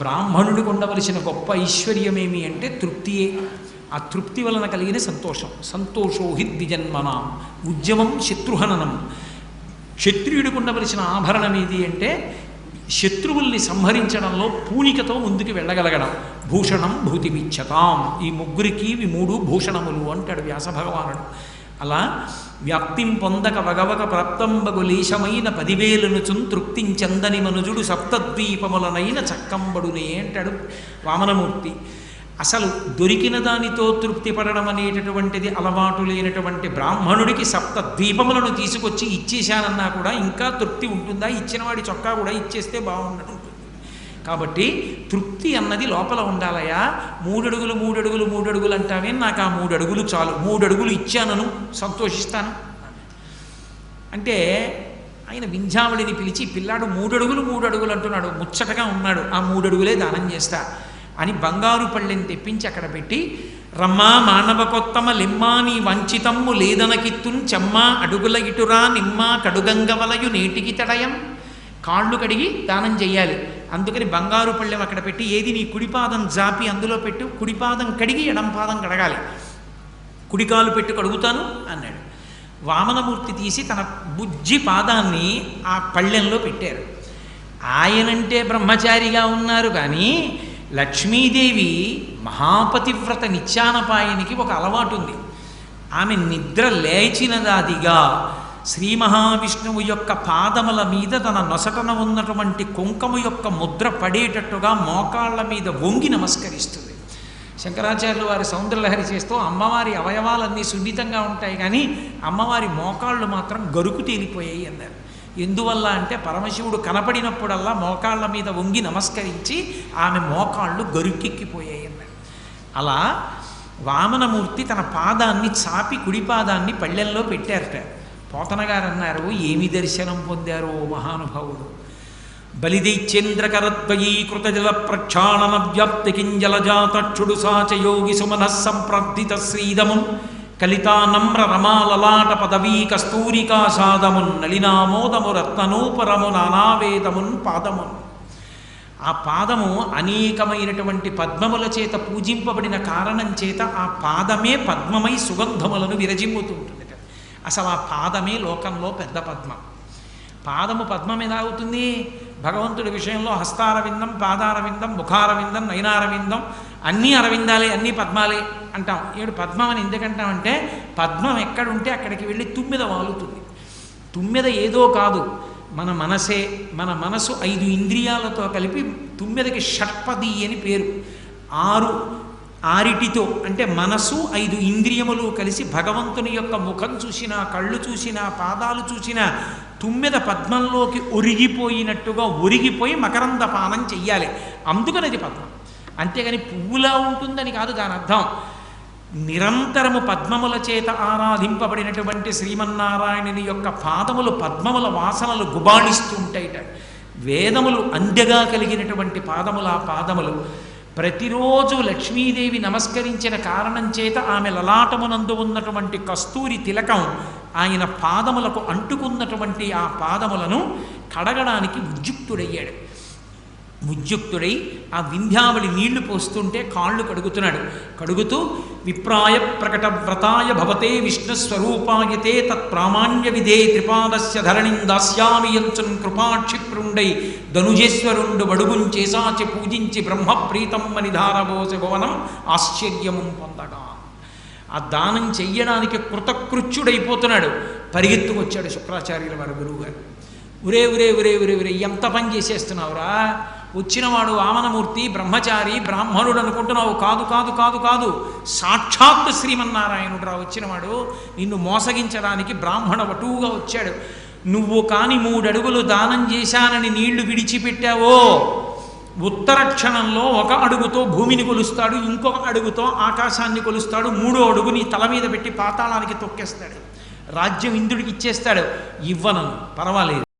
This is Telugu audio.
బ్రాహ్మణుడికి ఉండవలసిన గొప్ప ఐశ్వర్యమేమి అంటే తృప్తియే. ఆ తృప్తి వలన కలిగిన సంతోషం. సంతోషో హి ద్విజన్మనాం. ఉద్యమం శత్రుహననం. క్షత్రియుడికి ఉండవలసిన ఆభరణం ఏది అంటే శత్రువుల్ని సంహరించడంలో పూనికతో ముందుకు వెళ్ళగలగడం. భూషణం భూతిమిచ్చతాం. ఈ ముగ్గురికి ఇవి మూడు భూషణములు అంటాడు వ్యాస భగవానుడు. అలా వ్యాప్తిం పొందక వగవక ప్రాప్తంబగు లేశమైన పదివేలను చున్ తృప్తించందని మనుజుడు సప్తద్వీపములనైన చక్కంబడునే అంటాడు వామనమూర్తి. అసలు దొరికిన దానితో తృప్తి పడడం అనేటటువంటిది అలవాటు లేనటువంటి బ్రాహ్మణుడికి సప్త ద్వీపములను తీసుకొచ్చి ఇచ్చేశానన్నా కూడా ఇంకా తృప్తి ఉంటుందా? ఇచ్చిన వాడి చొక్కా కూడా ఇచ్చేస్తే బాగుండదు. కాబట్టి తృప్తి అన్నది లోపల ఉండాలయా మూడడుగులు మూడడుగులు మూడడుగులు అంటావే నాకు ఆ మూడడుగులు చాలు. మూడడుగులు ఇచ్చానను సంతోషిస్తాను. అంటే ఆయన వింధ్యావళిని పిలిచి పిల్లాడు మూడడుగులు మూడడుగులు అంటున్నాడు ముచ్చటగా ఉన్నాడు. ఆ మూడడుగులే దానం చేస్తా. అని బంగారు పళ్ళెని తెప్పించి అక్కడ పెట్టి రమ్మా మానవకొత్తమ లిమ్మా నీ వంచితమ్ము లేదనకిత్తున్ చెమ్మా అడుగుల ఇటురా నిమ్మ కడుగంగవలయు నేటికి తడయం. కాళ్ళు కడిగి దానం చెయ్యాలి అందుకని బంగారు పళ్ళెం అక్కడ పెట్టి ఏది నీ కుడిపాదం జాపి అందులో పెట్టు కుడిపాదం కడిగి ఎడంపాదం కడగాలి. కుడికాలు పెట్టి కడుగుతాను అన్నాడు. వామనమూర్తి తీసి తన బుజ్జి పాదాన్ని ఆ పళ్ళెంలో పెట్టారు. ఆయనంటే బ్రహ్మచారిగా ఉన్నారు కానీ లక్ష్మీదేవి మహాపతివ్రత నిత్యానపాయనికి ఒక అలవాటు ఉంది. ఆమె నిద్ర లేచినదాదిగా శ్రీ మహావిష్ణువు యొక్క పాదముల మీద తన నొసటన ఉన్నటువంటి కుంకము యొక్క ముద్ర పడేటట్టుగా మోకాళ్ళ మీద వంగి నమస్కరిస్తుంది. శంకరాచార్యులు వారి సౌందర్యలహరి చేస్తూ అమ్మవారి అవయవాలన్నీ సున్నితంగా ఉంటాయి కానీ అమ్మవారి మోకాళ్ళు మాత్రం గరుకు తేలిపోయాయి అన్నారు. ఎందువల్ల అంటే పరమశివుడు కనపడినప్పుడల్లా మోకాళ్ళ మీద వంగి నమస్కరించి ఆమె మోకాళ్ళు గరుకెక్కిపోయాయి అన్నారు. అలా వామనమూర్తి తన పాదాన్ని చాపి కుడి పాదాన్ని పళ్ళెల్లో పెట్టారట. పోతన గారు అన్నారు ఏమి దర్శనం పొందారో మహానుభావుడు? బలిదైచ్చేంద్రకరద్వయీకృత జల ప్రక్షాళన వ్యాప్తి కింజలజాతక్షుడు సాచయోగి సుమన సంప్రార్థిత కలితా నమ్ర రమాలలాట పదవీ కస్తూరికా సాదమున్ నలినామోదము రత్ననూపరము నానావేదమున్ పాదమున్ ఆ పాదము అనేకమైనటువంటి పద్మముల చేత పూజింపబడిన కారణం చేత ఆ పాదమే పద్మమై సుగంధములను విరజిమ్ముతుంటుంది అసలు ఆ పాదమే లోకంలో పెద్ద పద్మం. పాదము పద్మం ఎలా అవుతుంది భగవంతుడి విషయంలో హస్తారవిందం పాదారవిందం ముఖారవిందం నయనారవిందం అన్నీ అరవిందాలే అన్నీ పద్మాలే అంటాం. ఏడు పద్మం అని ఎందుకంటామంటే పద్మం ఎక్కడుంటే అక్కడికి వెళ్ళి తుమ్మిద వాలుతుంది. తుమ్మిద ఏదో కాదు. మన మనసే మన మనసు ఐదు ఇంద్రియాలతో కలిపి తుమ్మిదకి షట్పది అని పేరు. ఆరు ఆరిటితో అంటే మనసు ఐదు ఇంద్రియములు కలిసి భగవంతుని యొక్క ముఖం చూసినా కళ్ళు చూసినా పాదాలు చూసినా తుమ్మెద పద్మంలోకి ఒరిగిపోయినట్టుగా ఒరిగిపోయి మకరంద పానం చెయ్యాలి. అందుకని అది పద్మం. అంతేగాని పువ్వులా ఉంటుందని కాదు దాని అర్థం. నిరంతరము పద్మముల చేత ఆరాధింపబడినటువంటి శ్రీమన్నారాయణుని యొక్క పాదములు పద్మముల వాసనలు గుబాళిస్తూ ఉంటాయిట వేదములు అందెగా కలిగినటువంటి పాదములు ఆ పాదములు ప్రతిరోజు లక్ష్మీదేవి నమస్కరించిన కారణం చేత ఆమె లలాటమునందు ఉన్నటువంటి కస్తూరి తిలకం ఆయన పాదములకు అంటుకున్నటువంటి ఆ పాదములను కడగడానికి ఉద్యుక్తుడయ్యాడు. ఉద్యుక్తుడై ఆ వింధ్యావళి నీళ్ళు పోస్తుంటే కాళ్ళు కడుగుతున్నాడు. కడుగుతూ విప్రాయ ప్రకట వ్రతాయ భవతే విష్ణుస్వరూపాయతే తత్ప్రామాణ్య విధే త్రిపాదస్య ధరణిం దాస్యామి యంచున్ కృపాక్షిప్రుండై ధనుజేశ్వరుండు బడుగుంచేసాచి పూజించి బ్రహ్మప్రీతమ్మని ధారబోసి భవనం ఆశ్చర్యము పొందగా ఆ దానం చెయ్యడానికి కృతకృత్యుడైపోతున్నాడు. పరిగెత్తుకొచ్చాడు శుక్రాచార్యుల వారి గురువుగారు. ఉరే ఉరే ఉరే ఉరే ఉరే ఎంత పని చేసేస్తున్నావురా? వచ్చినవాడు వామనమూర్తి బ్రహ్మచారి బ్రాహ్మణుడు అనుకుంటున్నావు. కాదు కాదు కాదు కాదు. సాక్షాత్తు శ్రీమన్నారాయణుడు రా వచ్చినవాడు. నిన్ను మోసగించడానికి బ్రాహ్మణ వటువుగా వచ్చాడు. నువ్వు కాని మూడడుగులు దానం చేశానని నీళ్ళు విడిచిపెట్టావో? ఉత్తర క్షణంలో ఒక అడుగుతో భూమిని కొలుస్తాడు ఇంకొక అడుగుతో ఆకాశాన్ని కొలుస్తాడు మూడో అడుగు నీ తల మీద పెట్టి పాతాళానికి తొక్కేస్తాడు. రాజ్యం ఇంద్రుడికి ఇచ్చేస్తాడు. ఇవ్వనను. పర్వాలేదు.